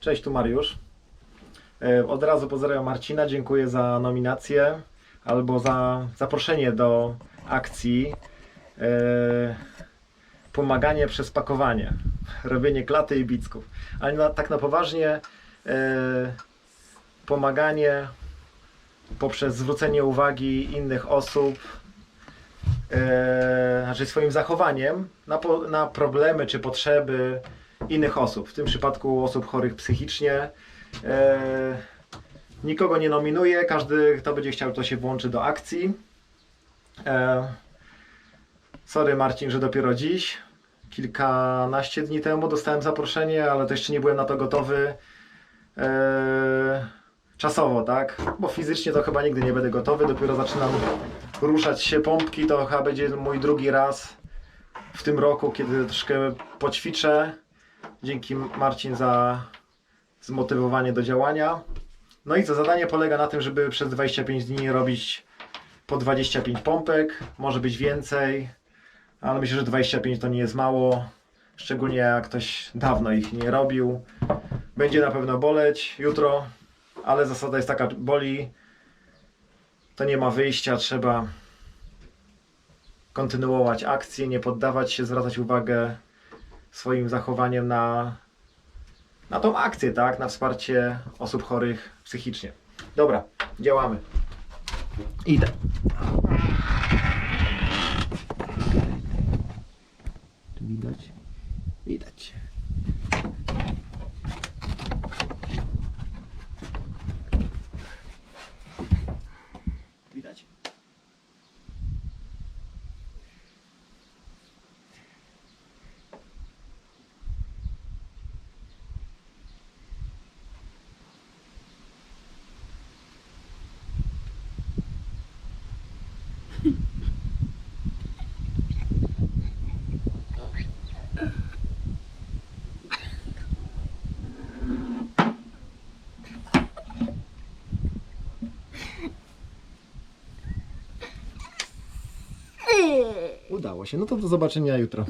Cześć, tu Mariusz. E, Od razu pozdrawiam Marcina, dziękuję za nominację albo za zaproszenie do akcji e, Pomaganie przez pakowanie, robienie klaty i bicków. Ale na, tak na poważnie e, pomaganie poprzez zwrócenie uwagi innych osób, znaczy swoim zachowaniem na, na problemy czy potrzeby innych osób, w tym przypadku osób chorych psychicznie. E, nikogo nie nominuję, każdy kto będzie chciał to się włączy do akcji. E, sorry Marcin, że dopiero dziś, kilkanaście dni temu dostałem zaproszenie, ale to jeszcze nie byłem na to gotowy. E, czasowo, tak? Bo fizycznie to chyba nigdy nie będę gotowy, dopiero zaczynam ruszać się pompki, to chyba będzie mój drugi raz w tym roku, kiedy troszkę poćwiczę. Dzięki Marcin za zmotywowanie do działania. No i co, zadanie polega na tym, żeby przez 25 dni robić po 25 pompek, może być więcej, ale myślę, że 25 to nie jest mało, szczególnie jak ktoś dawno ich nie robił. Będzie na pewno boleć jutro, ale zasada jest taka, boli, to nie ma wyjścia, trzeba kontynuować akcję, nie poddawać się, zwracać uwagę swoim zachowaniem na, na tą akcję, tak? Na wsparcie osób chorych psychicznie. Dobra, działamy. Idę. Udało się. No to do zobaczenia jutro.